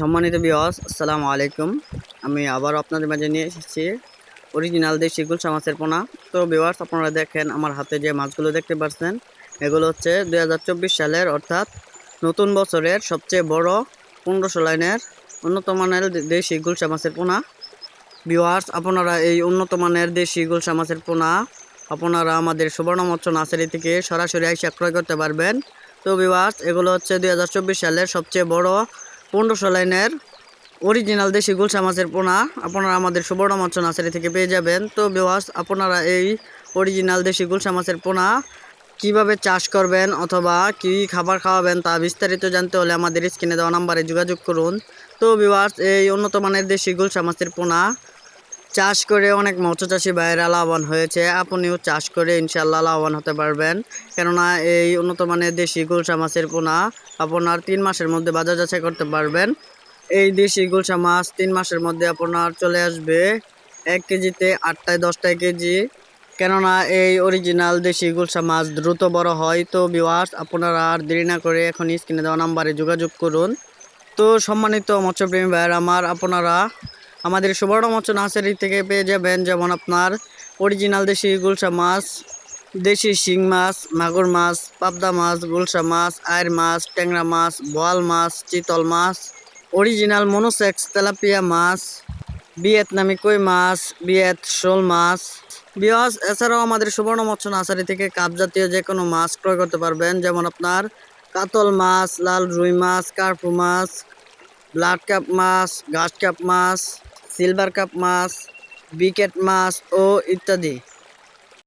সম্মানিত বিয়স আসসালামু আলাইকুম। আমি আবার আপনাদের মাঝে নিয়ে এসেছি অরিজিনাল দেশি গুলশা মাছের পোনা। তো বিওয়ার্স আপনারা দেখেন আমার হাতে যে মাছগুলো দেখতে পাচ্ছেন এগুলো হচ্ছে দু হাজার চব্বিশ সালের, অর্থাৎ নতুন বছরের সবচেয়ে বড় পনেরোশো লাইনের উন্নত মানের দেশি গুলশা মাছের পোনা। বিওয়ার্স আপনারা এই উন্নত মানের দেশি গুলশা মাছের পোনা, আপনারা আমাদের সুবর্ণ মৎস্য নার্সারি থেকে সরাসরি আইসা ক্রয় করতে পারবেন। তো বিওয়ার্স এগুলো হচ্ছে দু হাজার চব্বিশ সালের সবচেয়ে বড় পনেরোশো লাইনের অরিজিনাল দেশি গুলশা মাছের পোনা। আপনারা আমাদের সুবর্ণ মৎস্য নার্সারি থেকে পেয়ে যাবেন। তো বিওয়াস আপনারা এই অরিজিনাল দেশি গুলশা মাছের পোনা কীভাবে চাষ করবেন অথবা কি খাবার খাওয়াবেন তা বিস্তারিত জানতে হলে আমাদের স্ক্রিনে দেওয়া নাম্বারে যোগাযোগ করুন। তো বিওয়ার্স এই উন্নত মানের দেশি গুলশা মাছের পোনা চাষ করে অনেক মৎস্য চাষি ভাইয়েরা লাভবান হয়েছে। আপনিও চাষ করে ইনশাল্লাহ লাভবান হতে পারবেন। কেননা এই উন্নত মানের দেশি গুলশা মাছের পোনা আপনার তিন মাসের মধ্যে বাজার যাচাই করতে পারবেন। এই দেশি গুলশা মাছ তিন মাসের মধ্যে আপনার চলে আসবে এক কেজিতে আটটায় দশটায় কেজি। কেননা এই অরিজিনাল দেশি গুলশা মাছ দ্রুত বড় হয়। তো বিওয়ার্স আপনারা আর দেরি না করে এখন স্ক্রিনে দেওয়া নাম্বারে যোগাযোগ করুন। তো সম্মানিত মৎস্যপ্রেমী ভাইয়ের আমার, আপনারা আমাদের সুবর্ণ মৎস্য নার্সারি থেকে পেয়ে যাবেন যেমন আপনার অরিজিনাল দেশি গুলশা মাছ, দেশি শিং মাছ, মাগুর মাছ, পাবদা মাছ, গুলশা মাছ আয়ের মাছ, ট্যাংরা মাছ, বোয়াল মাছ, চিতল মাছ অরিজিনাল মনোসেক্স তেলাপিয়া মাছ, ভিয়েতনামি কই মাছ বিয়েত শোল মাছ। বিয়াস এছাড়াও আমাদের সুবর্ণ মৎস্য নার্সারি থেকে কাপ জাতীয় যে কোনো মাছ ক্রয় করতে পারবেন, যেমন আপনার কাতল মাছ, লাল রুই মাছ, কার্পু মাছ, ব্লাড কাপ মাছ ঘাস কাপ মাছ সিলভার কাপ মাছ বিকেট মাছ ও ইত্যাদি।